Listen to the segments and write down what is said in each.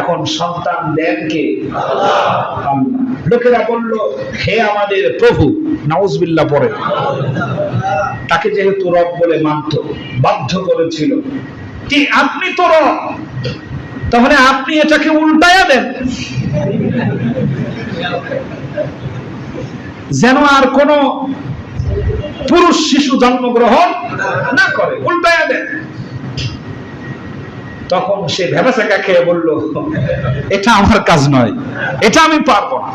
এখন সন্তান দেন কে? লোকেরা বলল, হে আমাদের প্রভু, নাউজবিল্লাহ পরে তাকে যেহেতু রব বলে মানত, বাধ্য করেছিল। কি আপনি তো রব? তাহলে আপনি এটাকে উল্টায়া দেন। যেন আর কোন পুরুষ শিশু জন্মগ্রহণ না করে, উল্টায়া দেন। তখন সে ভেবাচাকা খেয়ে বলল, এটা আমার কাজ নয়, এটা আমি পারব না।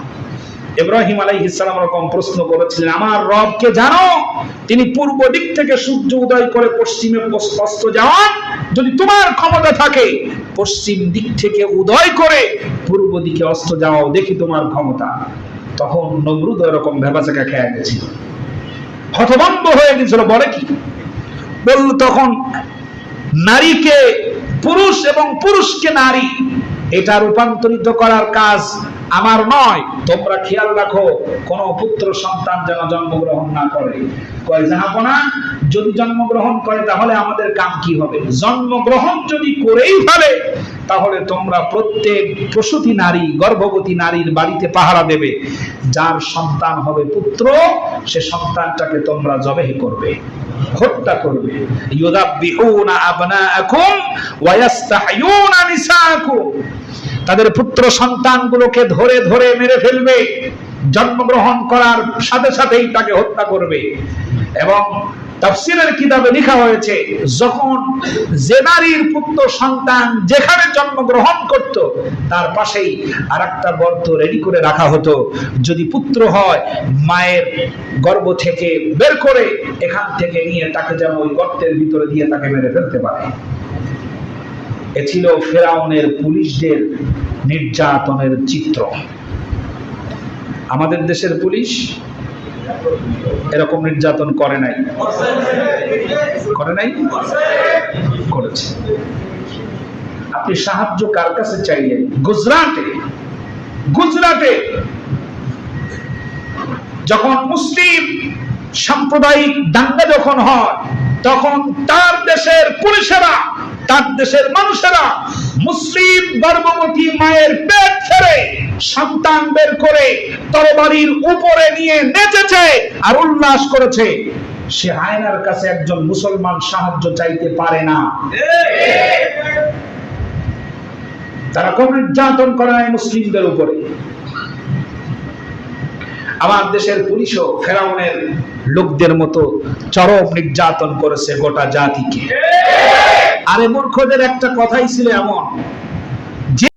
ইব্রাহিম আলাইহিসসালাম এরকম প্রশ্ন করেছিলেন, আমার রবকে জানো? তিনি পূর্ব দিক থেকে সূর্য উদয় করে পশ্চিমে অস্ত যাওয়ান যদি তোমার ক্ষমতা থাকে, পশ্চিম দিক থেকে উদয় করে পূর্ব দিকে অস্ত যাওয়াও দেখি তোমার ক্ষমতা। তখন নমরুদ এরকম ভেবাচাকা খেয়ে গেছিল। হতভম্ব হয়ে গেছিল, বলে কি? বলল, তখন নারীকে পুরুষ এবং পুরুষকে নারী, এটা রূপান্তরিত করার কাজ আমার নয়। তোমরা খেয়াল রাখো, কোন পুত্র সন্তান যেন জন্মগ্রহণ না করে। কয় জাহাপনা যদি জন্মগ্রহণ করে তাহলে আমাদের কাম কি হবে? জন্মগ্রহণ যদি করেই ফেলে তাহলে তোমরা প্রত্যেক প্রসূতি নারী, গর্ভবতী নারীর বাড়িতে পাহারা দেবে। যার সন্তান হবে পুত্র, সে সন্তানটাকে তোমরা জবেহ করবে, হত্যা করবে। ইউদাব্বিহুনা আবনাআকুম ওয়া ইস্তাহয়ুনা নিসাআকুম। তাদের পুত্র সন্তানগুলোকে ধরে ধরে মেরে ফেলবে। জন্মগ্রহণ করার সাথে সাথেই তাকে হত্যা করবে। এবং তাফসিরের কিতাবে লেখা হয়েছে, যখন যে নারীর পুত্র সন্তান যেখানে জন্মগ্রহণ করত, তার পাশেই আরেকটা গর্ত রেডি করে রাখা হতো। যদি পুত্র হয়, মায়ের গর্ভ থেকে বের করে এখান থেকে নিয়ে তাকে যেন ওই গর্তের ভিতরে দিয়ে তাকে মেরে ফেলতে পারে। এ ছিল ফেরাউনের পুলিশদের নির্যাতনের চিত্র। আমাদের দেশের পুলিশ এরকম নির্যাতন করে নাই। করে নাই? করেছে। আপনি সাহায্য কার কাছে চাইলেন? গুজরাটে। গুজরাটে। যখন মুসলিম সাম্প্রদায়িক দাঙ্গা যখন হয়, তখন তার দেশের পুলিশেরা, তার দেশের মানুষেরা মুসলিম গর্ভবতী মায়ের পেট ছেড়ে সন্তান বের করে তরবারির উপরে নিয়ে নেচেছে আর উল্লাস করেছে। সে আয়নার কাছে একজন মুসলমান সাহায্য চাইতে পারে না। তারা কোন নির্যাতন করে নাই মুসলিমদের উপরে। আমার দেশের পুলিশও ফেরাউনের লোকদের মতো চরম নির্যাতন করেছে গোটা জাতিকে। আরে মূর্খদের একটা কথাই ছিল এমন